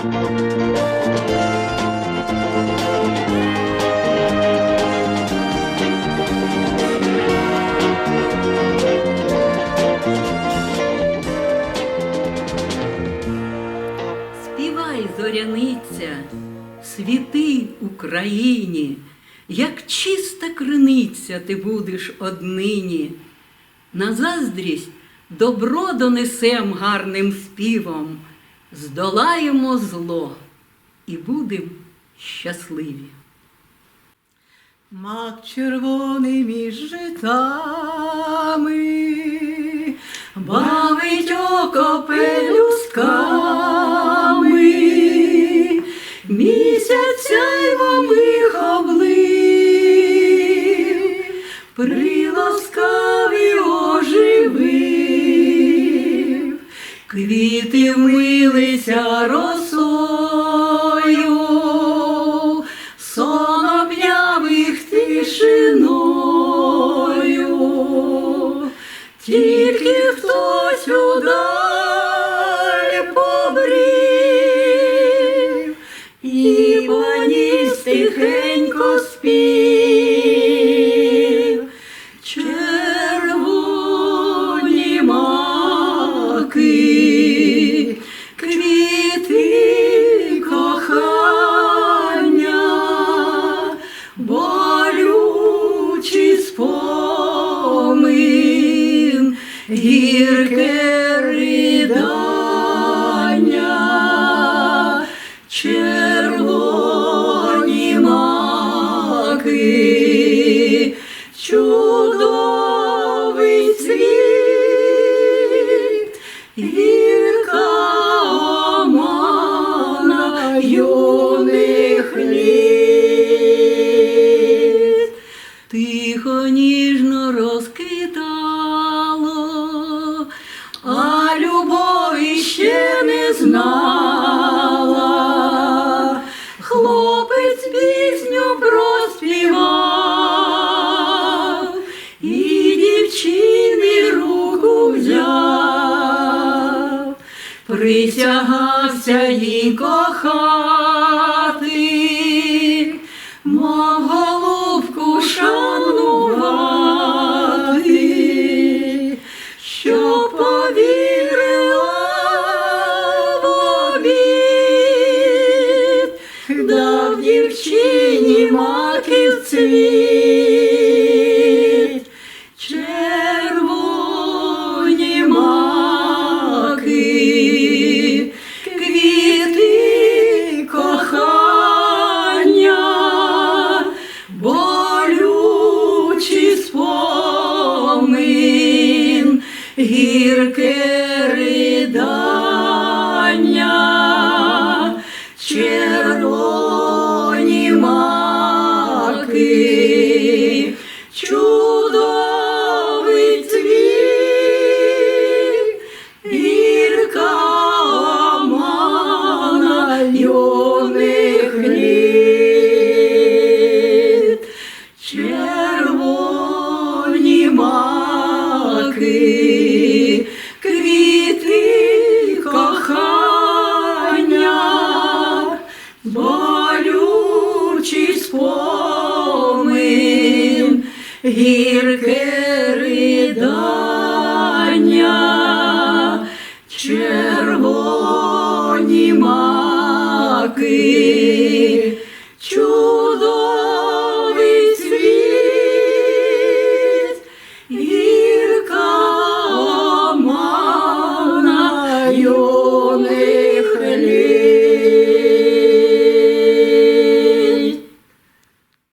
Співай, зоряниця, світи Україні, як чиста криниця ти будеш однині. На заздрість добро донесем гарним співом, здолаємо зло і будем щасливі. Мак червоний між житами, бавить око пелюсками, місяць сяйвомих облив, приласкаві квіти вмилися росою, гірке ридання, червоні маки, чудовий світ, гірка омана юних Хлопець пісню проспівав, і дівчини руку взяв, присягався їй кохати, цвіт, квіти кохання, болючий спомин, гірке ридання, маки, квіти кохання, болючий спомин, гірке ридання, червоні маки,